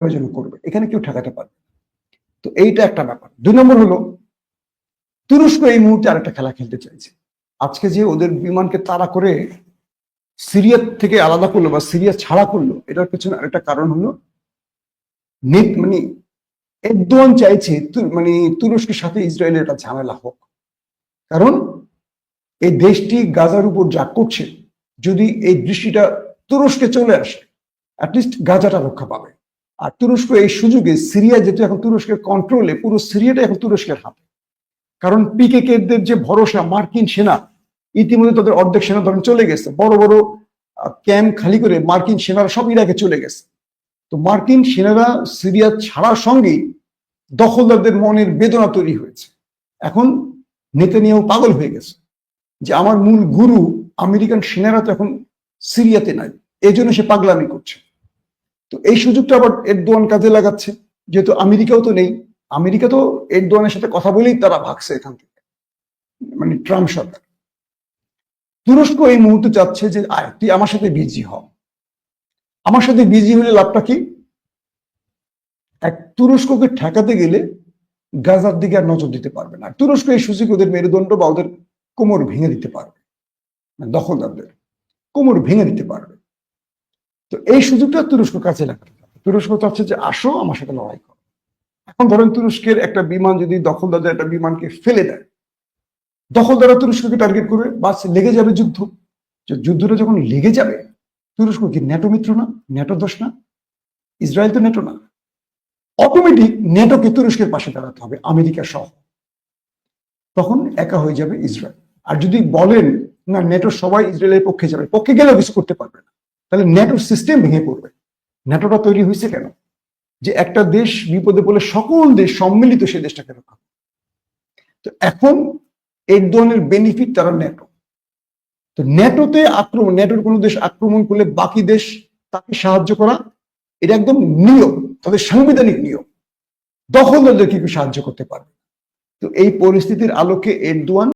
প্রয়োজন করবে। এখানে কেউ ঠেকাতে পারবে তো এইটা একটা ব্যাপার। দুই নম্বর হলো, তুরস্ক এই মুহূর্তে আরেকটা খেলা খেলতে চাইছে। আজকে যে ওদের বিমানকে তাড়া করে সিরিয়া থেকে আলাদা করল বা সিরিয়া ছাড়া করল, এটার পেছনে আরেকটা কারণ হলো মানে এরদোয়ান চাইছে মানে তুরস্কের সাথে ইসরায়েলের একটা ঝামেলা হোক। কারণ এই দেশটি গাজার উপর যা করছে, যদি এই দৃষ্টিটা তুরস্কে চলে আসে অ্যাটলিস্ট গাজাটা রক্ষা পাবে। আর তুরস্ক এই সুযোগে সিরিয়া যেহেতু এখন তুরস্কের কন্ট্রোলে পুরো সিরিয়াটা এখন তুরস্কের হাতে। কারণ পিকেকে দের যে ভরসা, মার্কিন সেনা, ইতিমধ্যে তাদের অর্ধেক সেনা ধরেন চলে গেছে। বড় বড় ক্যাম্প খালি করে মার্কিন সেনারা সব ইরাকে চলে গেছে। তো মার্কিন সেনারা সিরিয়া ছাড়ার সঙ্গেই দখলদারদের মনের বেদনা তৈরি হয়েছে। এখন নেতানিয়াহু পাগল হয়ে গেছে যে আমার মূল গুরু আমেরিকান সেনারা তো এখন সিরিয়াতে নাই। এই জন্য সে পাগলামি করছে। তো এই সুযোগটা আবার এরদোয়ান কাজে লাগাচ্ছে। যেহেতু আমেরিকাও তো নেই, আমেরিকা তো এরদোয়ানের সাথে কথা বলেই তারা ভাগছে এখান থেকে। মানে ট্রাম্প সরকার। তুরস্ক এই মুহূর্তে চাচ্ছে যে, আয়, তুই আমার সাথে বিজি হ। আমার সাথে বিজি হলে লাভটা কি? এক তুরস্ককে ঠেকাতে গেলে গাজার দিকে আর নজর দিতে পারবে না। তুরস্ক এই সুযোগ ওদের মেরুদণ্ড বা ওদের কোমর ভেঙে দিতে পারবে। মানে দখলদারদের কোমর ভেঙে দিতে পারবে। তো এই সুযোগটা তুরস্ক কাছে লাগাতে। তুরস্ক চাচ্ছে যে, আসো, আমার সাথে লড়াই করো। এখন ধরেন তুরস্কের একটা বিমান যদি দখলদারদের একটা বিমানকে ফেলে দেয়, দখলদাররা তুরস্ককে টার্গেট করবে, বাস লেগে যাবে যুদ্ধ। যুদ্ধটা যখন লেগে যাবে, তুরস্ক কি ন্যাটো মিত্র না? ন্যাটো দোষ না? ইসরায়েল তো ন্যাটো না। অটোমেটিক নেটোকে তুরস্কের পাশে দাঁড়াতে হবে, আমেরিকা সহ। তখন একা হয়ে যাবে ইসরায়েল। আর যদি বলেন, না নেটো সবাই ইসরায়েলের পক্ষে যাবে। পক্ষে গেলেও কিছু করতে পারবে না। তাহলে নেটোর সিস্টেম ভেঙে পড়বে। নেটোটা তৈরি হয়েছে কেন? যে একটা দেশ বিপদে পড়লে সকল দেশ সম্মিলিত সেই দেশটাকে রক্ষা। তো এখন এই ধরনের বেনিফিট তারা ন্যাটো তো ন্যাটোতে আক্রমণ ন্যাটোর কোনো দেশ আক্রমণ করলে বাকি দেশ তাকে সাহায্য করা, এটা একদম নিয়ম, তাদের সাংবিধানিক নিয়ম। দখলদারদেরকে সাহায্য করতে পারবে তো এই পরিস্থিতির আলোকে এরদোয়ান